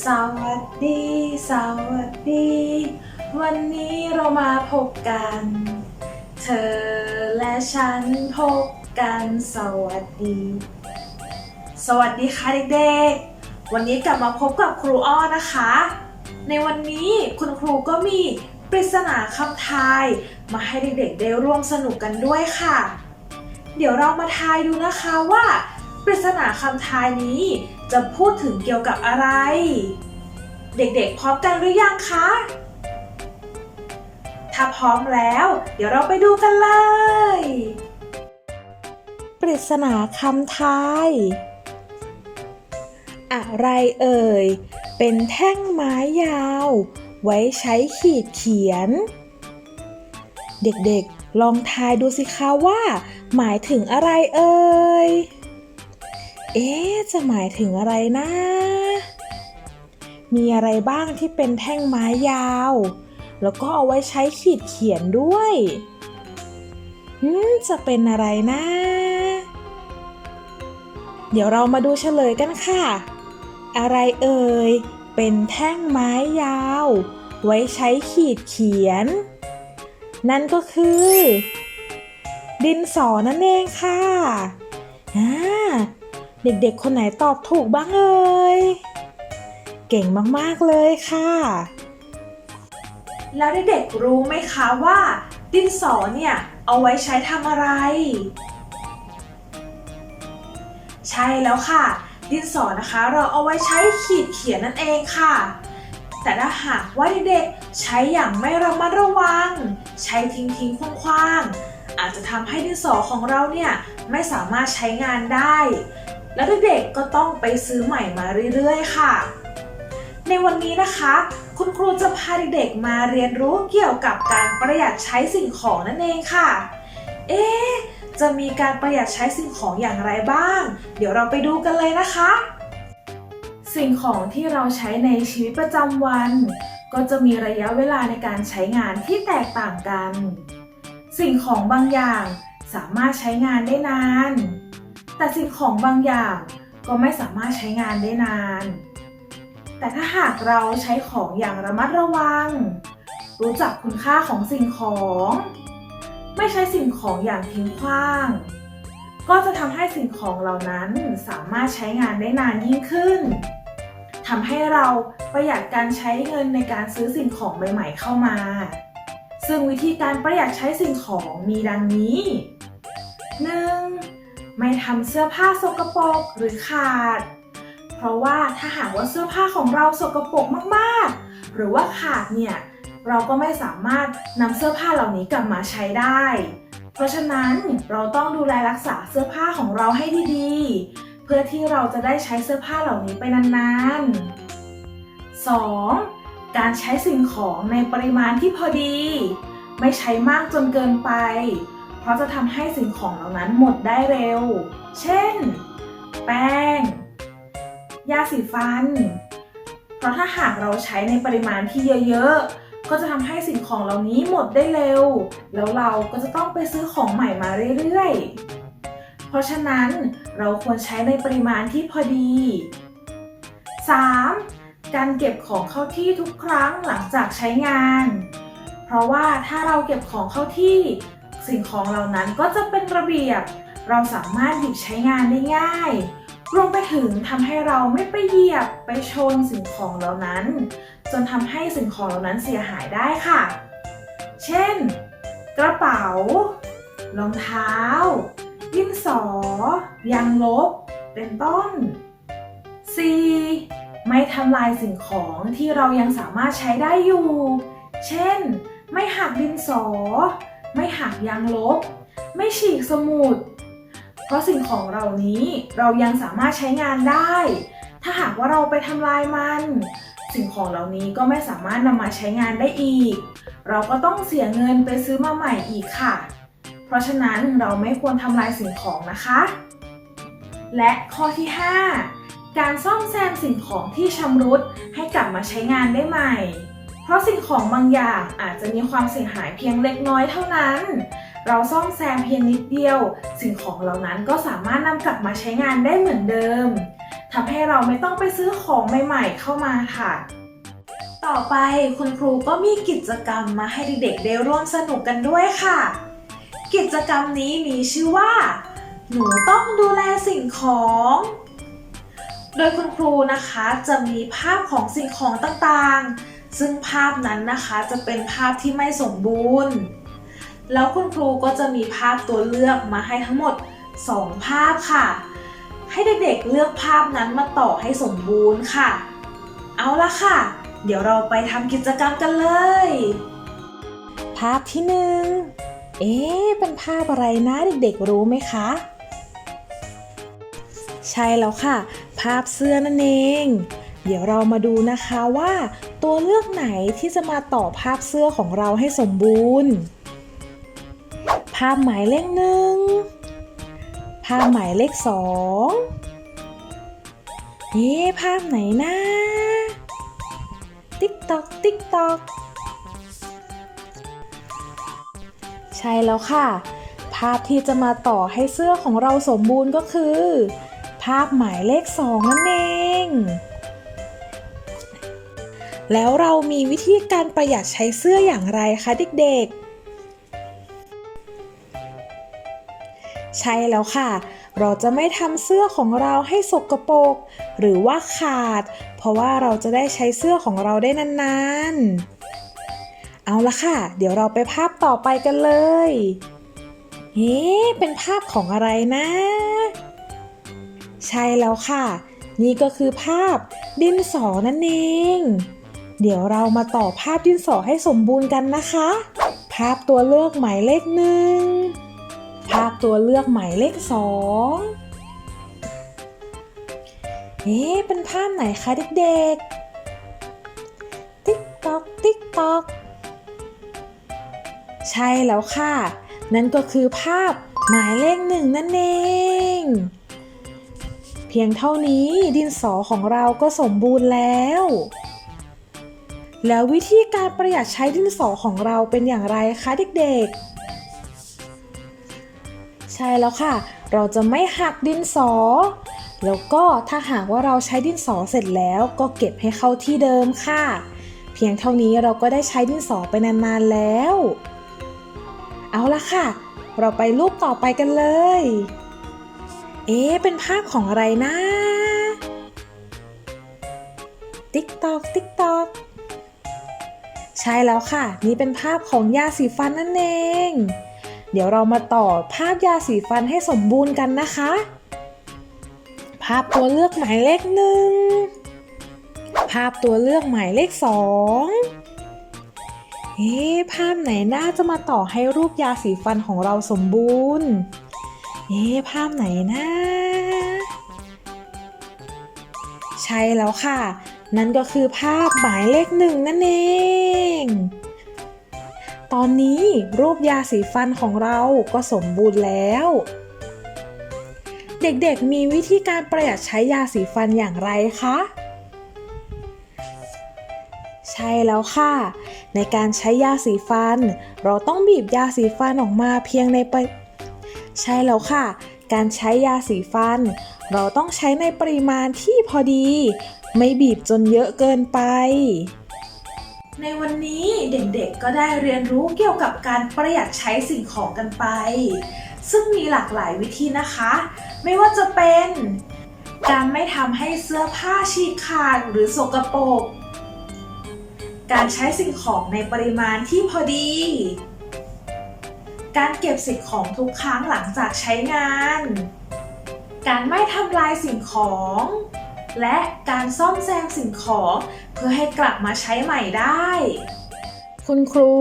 สวัสดี สวัสดี วันนี้เรามาพบกัน เธอและฉันพบกันสวัสดี สวัสดีค่ะเด็กๆ วันนี้กลับมาพบกับครูอ้อนะคะ ในวันนี้คุณครูก็มีปริศนาคำทาย มาให้เด็กๆได้ร่วมสนุกกันด้วยค่ะ เดี๋ยวเรามาทายดูนะคะว่า ปริศนาคำทายนี้ จะพูดถึงเกี่ยวกับอะไร เด็กๆ พร้อมกันหรือยังคะ ถ้าพร้อมแล้ว เดี๋ยวเราไปดูกันเลย ปริศนาคำทาย อะไรเอ่ย เป็นแท่งไม้ยาว ไว้ใช้ขีดเขียน เด็กๆ ลองทายดูสิคะว่า หมายถึงอะไรเอ่ย เอ๊ะจะหมายถึงอะไรนะ มีอะไรบ้างที่เป็นแท่งไม้ยาว แล้วก็เอาไว้ใช้ขีดเขียนด้วยอืมจะเป็นอะไรนะ เดี๋ยวเรามาดูเฉลยกันค่ะ อะไรเอ่ย เป็นแท่งไม้ยาว ไว้ใช้ขีดเขียน นั่นก็คือ ดินสอนั่นเองค่ะอ่า เด็กๆ คนไหนตอบถูกบ้างเอ่ย เก่งมากๆเลยค่ะ แล้วเด็กๆรู้ไหมคะว่า ดินสอเนี่ยเอาไว้ใช้ทำอะไร ใช่แล้วค่ะ ดินสอนะคะ เราเอาไว้ใช้ขีดเขียนนั่นเองค่ะ แต่ถ้าหากว่าเด็กๆใช้อย่างไม่ระมัดระวัง ใช้ทิ้งทิ้งคว้างๆอาจจะทำให้ดินสอของเราเนี่ยไม่สามารถใช้งานได้ แล้วเด็กๆก็ต้องไปซื้อใหม่มาเรื่อยๆ ค่ะ ในวันนี้นะคะ คุณครูจะพาเด็กๆมาเรียนรู้เกี่ยวกับการประหยัดใช้สิ่งของนั่นเองค่ะ เอ๊จะมีการประหยัดใช้สิ่งของอย่างไรบ้าง เดี๋ยวเราไปดูกันเลยนะคะ สิ่งของที่เราใช้ในชีวิตประจำวัน ก็จะมีระยะเวลาในการใช้งานที่แตกต่างกัน สิ่งของบางอย่างสามารถใช้งานได้นาน แต่สิ่งของบางอย่างก็ไม่สามารถใช้งานได้นาน แต่ถ้าหากเราใช้ของอย่างระมัดระวัง รู้จักคุณค่าของสิ่งของ ไม่ใช้สิ่งของอย่างทิ้งขว้าง ก็จะทำให้สิ่งของเหล่านั้นสามารถใช้งานได้นานยิ่งขึ้นทำให้เราประหยัดการใช้เงินในการซื้อสิ่งของใหม่ ๆ เข้ามา ซึ่งวิธีการประหยัดใช้สิ่งของมีดังนี้ 1. ไม่ทำเสื้อผ้าสกปรกหรือขาด เพราะว่าถ้าหากว่าเสื้อผ้าของเราสกปรกมากๆ หรือว่าขาดเนี่ยเราก็ไม่สามารถนำเสื้อผ้าเหล่านี้กลับมาใช้ได้ เพราะฉะนั้นเราต้องดูแลรักษาเสื้อผ้าของเราให้ดีๆ เพื่อที่เราจะได้ใช้เสื้อผ้าเหล่านี้ไปนานๆ 2. การใช้สิ่งของในปริมาณที่พอดี ไม่ใช้มากจนเกินไป เพราะจะทำให้สิ่งของเหล่านั้นหมดได้เร็ว เช่น แป้ง ยาสีฟัน เพราะถ้าหากเราใช้ในปริมาณที่เยอะๆ ก็จะทำให้สิ่งของเหล่านี้หมดได้เร็ว แล้วเราก็จะต้องไปซื้อของใหม่มาเรื่อยๆ เพราะฉะนั้นเราควรใช้ในปริมาณที่พอดี 3. การเก็บของเข้าที่ทุกครั้งหลังจากใช้งาน เพราะว่าถ้าเราเก็บของเข้าที่ สิ่งของเหล่านั้นก็จะเป็นระเบียบ เราสามารถหยิบใช้งานได้ง่าย รวมไปถึงทำให้เราไม่ไปเหยียบไปชนสิ่งของเหล่านั้น จนทำให้สิ่งของเหล่านั้นเสียหายได้ค่ะ เช่น กระเป๋ารองเท้าดินสอ ยางลบ เป็นต้น 4. ไม่ทำลายสิ่งของที่เรายังสามารถใช้ได้อยู่ เช่น ไม่หักดินสอ ไม่หักยางลบ ไม่ฉีกสมุด เพราะสิ่งของเหล่านี้เรายังสามารถใช้งานได้ ถ้าหากว่าเราไปทำลายมัน สิ่งของเหล่านี้ก็ไม่สามารถนำมาใช้งานได้อีก เราก็ต้องเสียเงินไปซื้อมาใหม่อีกค่ะ เพราะฉะนั้นเราไม่ควรทำลายสิ่งของนะคะ และข้อที่ 5 การซ่อมแซมสิ่งของที่ชำรุดให้กลับมาใช้งานได้ใหม่ เพราะสิ่งของบางอย่างอาจจะมีความเสียหายเพียงเล็กน้อยเท่านั้น เราซ่อมแซมเพียงนิดเดียว สิ่งของเหล่านั้นก็สามารถนำกลับมาใช้งานได้เหมือนเดิมทำให้เราไม่ต้องไปซื้อของใหม่ๆเข้ามาค่ะ ต่อไปคุณครูก็มีกิจกรรมมาให้เด็กๆได้ร่วมสนุกกันด้วยค่ะ กิจกรรมนี้มีชื่อว่า หนูต้องดูแลสิ่งของ โดยคุณครูนะคะจะมีภาพของสิ่งของต่างๆ ซึ่งภาพนั้นนะคะจะเป็นภาพที่ไม่สมบูรณ์ แล้วคุณครูก็จะมีภาพตัวเลือกมาให้ทั้งหมด 2 ภาพค่ะ ให้เด็กๆเลือกภาพนั้นมาต่อให้สมบูรณ์ค่ะ เอาละค่ะ เดี๋ยวเราไปทำกิจกรรมกันเลย ภาพที่หนึ่งเอ๊ะ เป็นภาพอะไรนะเด็กๆรู้ไหมคะ ใช่แล้วค่ะ ภาพเสื้อนั่นเอง เดี๋ยวเรามาดูนะคะว่าตัวเลือกไหนที่จะมาต่อภาพเสื้อของเราให้สมบูรณ์ ภาพหมายเลขหนึ่ง ภาพหมายเลขสองเอ๊ภาพไหนนะติ๊กตอกติ๊กตอกใช่แล้วค่ะ ภาพที่จะมาต่อให้เสื้อของเราสมบูรณ์ก็คือ ภาพหมายเลขสองนั่นเอง แล้วเรามีวิธีการประหยัดใช้เสื้ออย่างไรคะเด็กๆ ใช่แล้วค่ะ เราจะไม่ทำเสื้อของเราให้สกปรกหรือว่าขาด เพราะว่าเราจะได้ใช้เสื้อของเราได้นานๆ เอาละค่ะ เดี๋ยวเราไปภาพต่อไปกันเลยเฮ้เป็นภาพของอะไรนะ ใช่แล้วค่ะ นี่ก็คือภาพดินสอนั่นเอง เดี๋ยวเรามาต่อภาพดินสอให้สมบูรณ์กันนะคะ ภาพตัวเลือกหมายเลขหนึ่ง ภาพตัวเลือกหมายเลขสองเอ๊ะเป็นภาพไหนคะเด็กๆ ติ๊กตอก ติ๊กตอก ใช่แล้วค่ะ นั่นก็คือภาพหมายเลขหนึ่งนั่นเองเพียงเท่านี้ดินสอของเราก็สมบูรณ์แล้ว แล้ววิธีการประหยัดใช้ดินสอของเราเป็นอย่างไรคะเด็กๆ ใช่แล้วค่ะ เราจะไม่หักดินสอ แล้วก็ถ้าหากว่าเราใช้ดินสอเสร็จแล้วก็เก็บให้เข้าที่เดิมค่ะ เพียงเท่านี้เราก็ได้ใช้ดินสอไปนานๆแล้ว เอาละค่ะ เราไปรูปต่อไปกันเลย เอ๊เป็นภาพของอะไรนะ ติ๊กตอกติ๊ก ใช่แล้วค่ะ นี่เป็นภาพของยาสีฟันนั่นเอง เดี๋ยวเรามาต่อภาพยาสีฟันให้สมบูรณ์กันนะคะ ภาพตัวเลือกหมายเลขหนึ่งภาพตัวเลือกหมายเลขสองเอ๊ภาพไหนน่าจะมาต่อให้รูปยาสีฟันของเราสมบูรณ์ เอ๊ภาพไหนนะ ใช่แล้วค่ะ นั่นก็คือภาพหมายเลขหนึ่งนั่นเอง ตอนนี้รูปยาสีฟันของเราก็สมบูรณ์แล้ว เด็กๆมีวิธีการประหยัดใช้ยาสีฟันอย่างไรคะ ใช่แล้วค่ะ ในการใช้ยาสีฟัน เราต้องบีบยาสีฟันออกมาเพียงในปใช่แล้วค่ะ การใช้ยาสีฟัน เราต้องใช้ในปริมาณที่พอดี ไม่บีบจนเยอะเกินไป ในวันนี้เด็กๆก็ได้เรียนรู้เกี่ยวกับการประหยัดใช้สิ่งของกันไป ซึ่งมีหลากหลายวิธีนะคะ ไม่ว่าจะเป็น การไม่ทำให้เสื้อผ้าฉีกขาดหรือสกปรกการใช้สิ่งของในปริมาณที่พอดี การเก็บสิ่งของทุกครั้งหลังจากใช้งาน การไม่ทำลายสิ่งของ และการซ่อมแซมสิ่งของเพื่อให้กลับมาใช้ใหม่ได้ คุณครู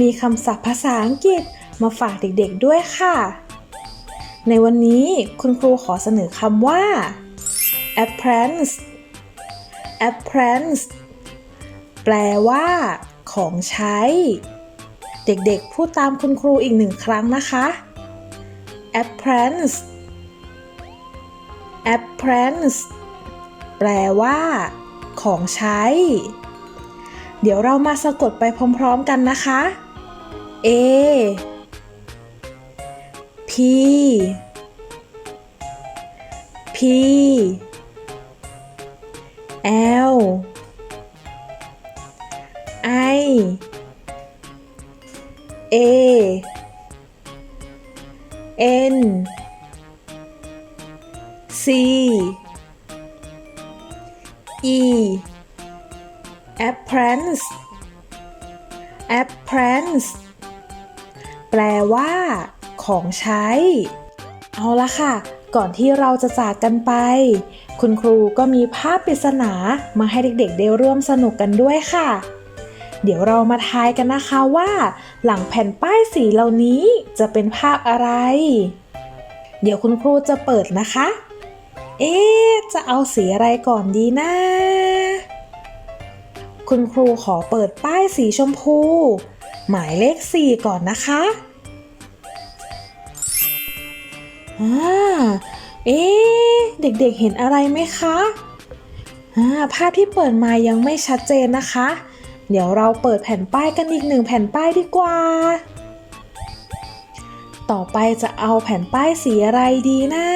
มีคำศัพท์ภาษาอังกฤษมาฝากเด็กๆด้วยค่ะ ในวันนี้คุณครูขอเสนอคำว่า apprance apprance แปลว่า ของใช้ เด็กๆ พูดตามคุณครูอีกหนึ่งครั้งนะคะ apprance apprance แปลว่า ของใช้ เดี๋ยวเรามาสะกดไปพร้อมๆกันนะคะ A P P L I A N C E apprance apprance แปลว่า ของใช้ เอาละค่ะ ก่อนที่เราจะจากกันไป คุณครูก็มีภาพปริศนามาให้เด็กๆได้ร่วมสนุกกันด้วยค่ะ เดี๋ยวเรามาทายกันนะคะว่า หลังแผ่นป้ายสีเหล่านี้จะเป็นภาพอะไร เดี๋ยวคุณครูจะเปิดนะคะ เอ๊จะเอาสีอะไรก่อนดีนะ คุณครูขอเปิดป้ายสีชมพู หมายเลข4ก่อนนะคะอ่าเอ๊เด็กๆเห็นอะไรไหมคะอ่าภาพที่เปิดมายังไม่ชัดเจนนะคะ เดี๋ยวเราเปิดแผ่นป้ายกันอีกหนึ่งแผ่นป้ายดีกว่า ต่อไปจะเอาแผ่นป้ายสีอะไรดีนะ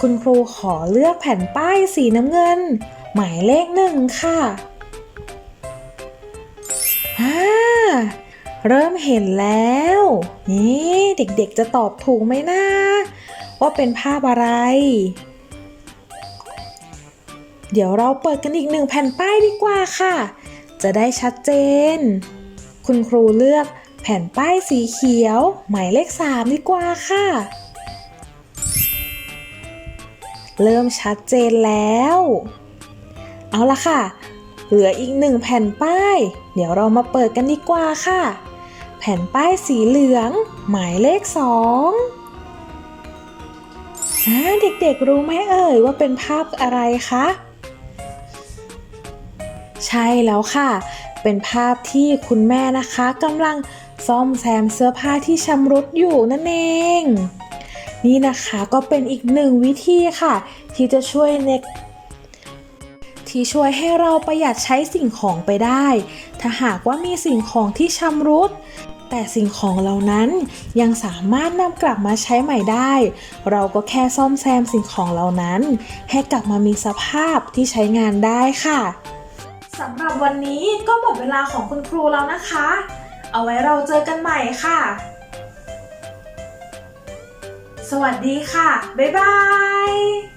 คุณครูขอเลือกแผ่นป้ายสีน้ำเงิน หมายเลขหนึ่งค่ะอ่าเริ่มเห็นแล้วนี่เด็กๆจะตอบถูกไหมนะ ว่าเป็นภาพอะไร เดี๋ยวเราเปิดกันอีกหนึ่งแผ่นป้ายดีกว่าค่ะ จะได้ชัดเจน คุณครูเลือกแผ่นป้ายสีเขียว หมายเลข 3 ดีกว่าค่ะ เริ่มชัดเจนแล้ว เอาละค่ะ เหลืออีกหนึ่งแผ่นป้าย เดี๋ยวเรามาเปิดกันดีกว่าค่ะ แผ่นป้ายสีเหลือง หมายเลขสองอ่าเด็กๆรู้ไหมเอ่ยว่าเป็นภาพอะไรคะ ใช่แล้วค่ะ เป็นภาพที่คุณแม่นะคะกำลังซ่อมแซมเสื้อผ้าที่ชำรุดอยู่นั่นเอง นี่นะคะก็เป็นอีกหนึ่งวิธีค่ะ ที่จะช่วยในที่ช่วยให้เราประหยัดใช้สิ่งของไปได้ ถ้าหากว่ามีสิ่งของที่ชำรุด แต่สิ่งของเหล่านั้นยังสามารถนำกลับมาใช้ใหม่ได้ เราก็แค่ซ่อมแซมสิ่งของเหล่านั้น ให้กลับมามีสภาพที่ใช้งานได้ค่ะสำหรับวันนี้ก็หมดเวลาของคุณครูแล้วนะคะ เอาไว้เราเจอกันใหม่ค่ะ สวัสดีค่ะ บ๊ายบาย